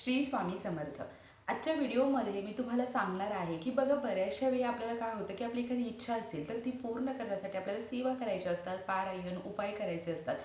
श्री स्वामी समर्थ. आजच्या व्हिडिओमध्ये मी तुम्हाला सांगणार आहे की बघा बऱ्याचशा वेळी आपल्याला काय होतं की आपली एखादी इच्छा असेल तर ती पूर्ण करण्यासाठी आपल्याला सेवा करायच्या असतात पारायण उपाय करायचे असतात.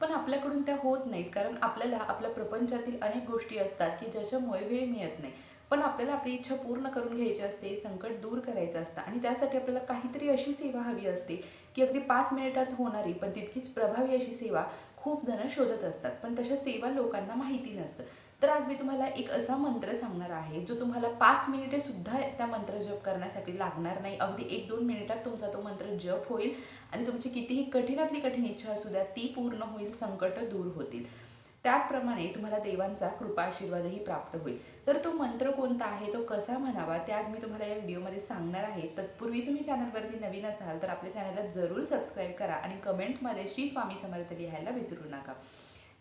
पण आपल्याकडून त्या होत नाहीत कारण आपल्याला आपल्या प्रपंचातील अनेक गोष्टी असतात की ज्याच्यामुळे वेळ मिळत नाही. पण आपल्याला आपली इच्छा पूर्ण करून घ्यायची असते संकट दूर करायचं असतं आणि त्यासाठी आपल्याला काहीतरी अशी सेवा हवी असते की अगदी पाच मिनिटात होणारी पण तितकीच प्रभावी अशी सेवा खूप जण शोधत असतात पण तशा सेवा लोकांना माहिती नसतं. तर आज मी तुम्हाला एक असा मंत्र सांगणार आहे जो तुम्हाला पाच मिनिटे सुद्धा त्या मंत्र जप करण्यासाठी लागणार नाही. अगदी एक दोन मिनिटात तुमचा तो मंत्र जप होईल आणि तुमची कितीही कठीणातली कठीण इच्छा असू द्या ती पूर्ण होईल संकट दूर होतील. त्याचप्रमाणे तुम्हाला देवांचा कृपा आशीर्वादही प्राप्त होईल. तर तो मंत्र कोणता आहे तो कसा म्हणावा ते आज मी तुम्हाला या व्हिडिओमध्ये सांगणार आहे. तत्पूर्वी तुम्ही चॅनलवरती नवीन असाल तर आपल्या चॅनलला जरूर सबस्क्राईब करा आणि कमेंटमध्ये श्री स्वामी समर्थ लिहायला विसरू नका.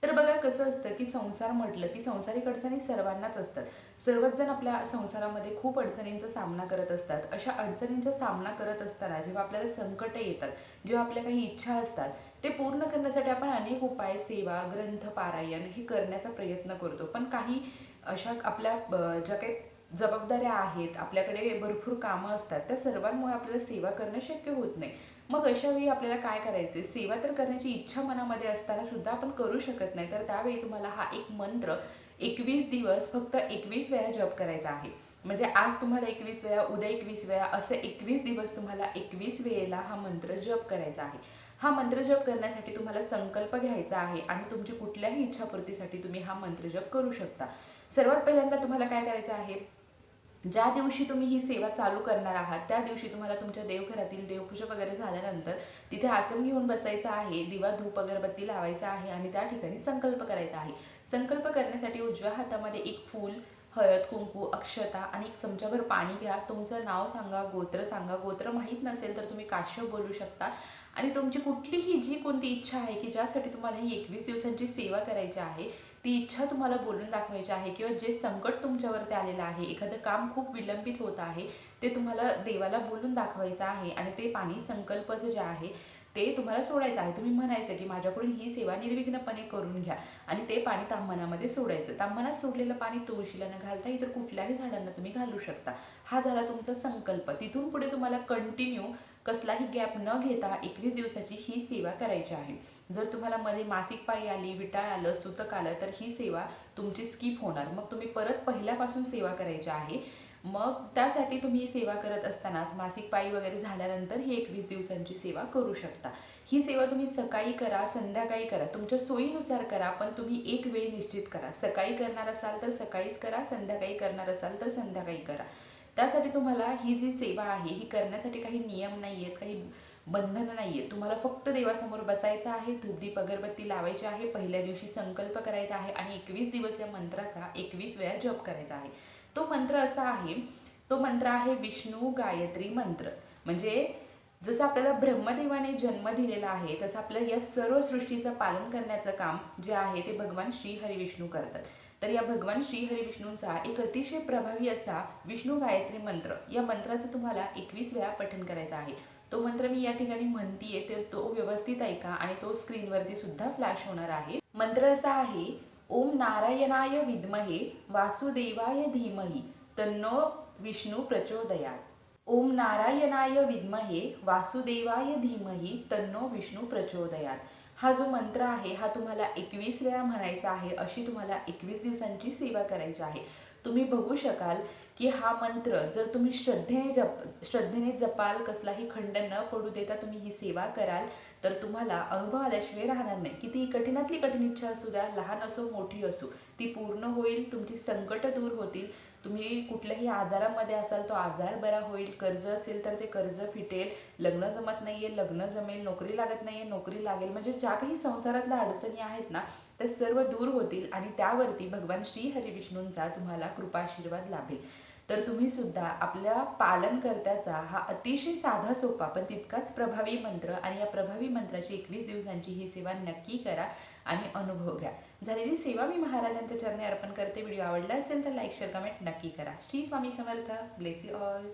तर बघा कसं असतं की संसार म्हटलं की संसारिक अडचणी सर्वांनाच असतात. सर्वच जण आपल्या संसारामध्ये खूप अडचणींचा सामना करत असतात. अशा अडचणींचा सामना करत असताना जेव्हा आपल्याला संकट येतात जेव्हा आपल्या काही इच्छा असतात ते पूर्ण करण्यासाठी आपण अनेक उपाय सेवा ग्रंथ पारायण हे करण्याचा प्रयत्न करतो. पण काही अशा आपल्या ज्या काही जबाबदाऱ्या आहेत आपल्याकडे भरपूर कामं असतात त्या सर्वांमुळे आपल्याला सेवा करणं शक्य होत नाही. मग अशा वेळी आपल्याला काय करायचे सेवा तर करण्याची इच्छा मनामध्ये असताना सुद्धा आपण करू शकत नाही. तर त्यावेळी तुम्हाला हा एक मंत्र एकवीस दिवस फक्त एकवीस वेळा जप करायचा आहे. म्हणजे आज तुम्हाला एकवीस वेळा उद्या एकवीस वेळा असं एकवीस दिवस तुम्हाला एकवीस वेळेला हा मंत्र जप करायचा आहे. हा मंत्र जप करण्यासाठी तुम्हाला संकल्प घ्यायचा आहे आणि तुमची कुठल्याही इच्छापूर्तीसाठी तुम्ही हा मंत्र जप करू शकता. सर्वात पहिल्यांदा तुम्हाला काय करायचं आहे? ज्या दिवशी तुम्ही ही सेवा चालू करणार आहात त्या दिवशी तुम्हाला तुमच्या देवघरातील देवपूजा वगैरे झाल्यानंतर तिथे आसन घेऊन बसायचं आहे दिवा धूप अगरबत्ती लावायचा आहे आणि त्या ठिकाणी संकल्प करायचा आहे. संकल्प करण्यासाठी उजव्या हातामध्ये एक फूल हळद कुंकू अक्षता आणि एक चमच्याभर पाणी घ्या. तुमचं नाव सांगा गोत्र सांगा. गोत्र माहीत नसेल तर तुम्ही काश्यप बोलू शकता. आणि तुमची कुठलीही जी कोणती इच्छा आहे की ज्यासाठी तुम्हाला ही एकवीस दिवसांची सेवा करायची आहे ती इच्छा तुम्हाला बोलून दाखवायची आहे किंवा जे संकट तुमच्यावरती आलेलं आहे एखादं काम खूप विलंबित होत आहे ते तुम्हाला देवाला बोलून दाखवायचं आहे आणि ते पाणी संकल्पचं जे आहे ते तुम्हाला सोडायचं आहे. तुम्ही म्हणायचं की माझ्याकडून ही सेवा निर्विघ्नपणे करून घ्या आणि ते पाणी तांबणामध्ये सोडायचं. तांबणात सोडलेलं पाणी तुळशीला न घालता इतर कुठल्याही झाडांना तुम्ही घालू शकता. हा झाला तुमचा संकल्प. तिथून पुढे तुम्हाला कंटिन्यू कसलाही गॅप न घेता एकवीस दिवसाची ही सेवा करायची आहे. जर तुम्हाला मध्ये मासिक पाळी आली विटाळ आलं सुतक आलं तर ही सेवा तुमची स्किप होणार. मग तुम्ही परत पहिल्यापासून सेवा करायची आहे. मग त्यासाठी तुम्ही ही सेवा करत असतानाच मासिक पाळी वगैरे झाल्यानंतर ही एकवीस दिवसांची सेवा करू शकता. ही सेवा तुम्ही सकाळी करा संध्याकाळी करा. तुमच्या सोयीनुसार करा पण तुम्ही एक वेळ निश्चित करा. सकाळी करणार असाल तर सकाळीच करा संध्याकाळी करणार असाल तर संध्याकाळी करा. त्यासाठी तुम्हाला ही जी सेवा आहे ही करण्यासाठी काही नियम नाही आहेत काही बंधनं नाही आहे तुम्हाला फक्त देवासमोर बसायचं आहे धूपदीप अगरबत्ती लावायची आहे पहिल्या दिवशी संकल्प करायचा आहे आणि एकवीस दिवस या मंत्राचा एकवीस वेळा जप करायचा आहे. तो मंत्र असा आहे तो मंत्र आहे विष्णू गायत्री मंत्र. म्हणजे जसं आपल्याला ब्रह्मदेवाने जन्म दिलेला आहे तसं आपल्या या सर्व सृष्टीचं पालन करण्याचं काम जे आहे ते भगवान श्री हरी विष्णू करतात. तर या भगवान श्री हरी विष्णूंचा एक अतिशय प्रभावी असा विष्णू गायत्री मंत्र. या मंत्राचं तुम्हाला एकवीस वेळा पठण करायचं आहे. तो मंत्र मी या ठिकाणी म्हणतीये तर तो व्यवस्थित ऐका आणि तो स्क्रीनवरती सुद्धा फ्लॅश होणार आहे. मंत्र असा आहे ओम नारायणाय विद्महे वासुदेवाय धीमहि तन्नो विष्णू प्रचोदयात. ओम नारायणाय विद्महे वासुदेवाय धीमहि तन्नो विष्णू प्रचोदयात. हा जो मंत्र आहे हा तुम्हाला एकवीस वेळा म्हणायचा आहे अशी तुम्हाला एकवीस दिवसांची सेवा करायची आहे. तुम्ही बघू शकाल की हा मंत्र जर तुम्ही श्रद्धेने जप श्रद्धेने जपाल कसलाही खंड न पडू देता तुम्ही ही सेवा कराल तर तुम्हाला अनुभव आल्याशिवाय राहणार नाही. किती कठीणातली कठीण इच्छा असू द्या लहान असो मोठी असो ती पूर्ण होईल तुमची संकट दूर होतील. तुम्ही कुठल्याही आजारामध्ये असाल तो आजार बरा होईल. कर्ज असेल तर ते कर्ज फिटेल. लग्न जमत नाहीये लग्न जमेल नोकरी लागत नाहीये नोकरी लागेल. म्हणजे ज्या काही संसारातल्या अडचणी आहेत ना त्या सर्व दूर होतील आणि त्यावरती भगवान श्री हरिविष्णूंचा तुम्हाला कृपाशीर्वाद लाभेल. तर तुम्ही सुद्धा आपल्या पालनकर्त्याचा हा अतिशय साधा सोपा पण तितकाच प्रभावी मंत्र आणि या प्रभावी मंत्राची एकवीस दिवसांची ही सेवा नक्की करा आणि अनुभव घ्या. झालेली सेवा मी महाराजांच्या चरणी अर्पण करते. व्हिडिओ आवडला असेल तर लाईक शेअर कमेंट नक्की करा. Shri Swami Samarth. Bless you all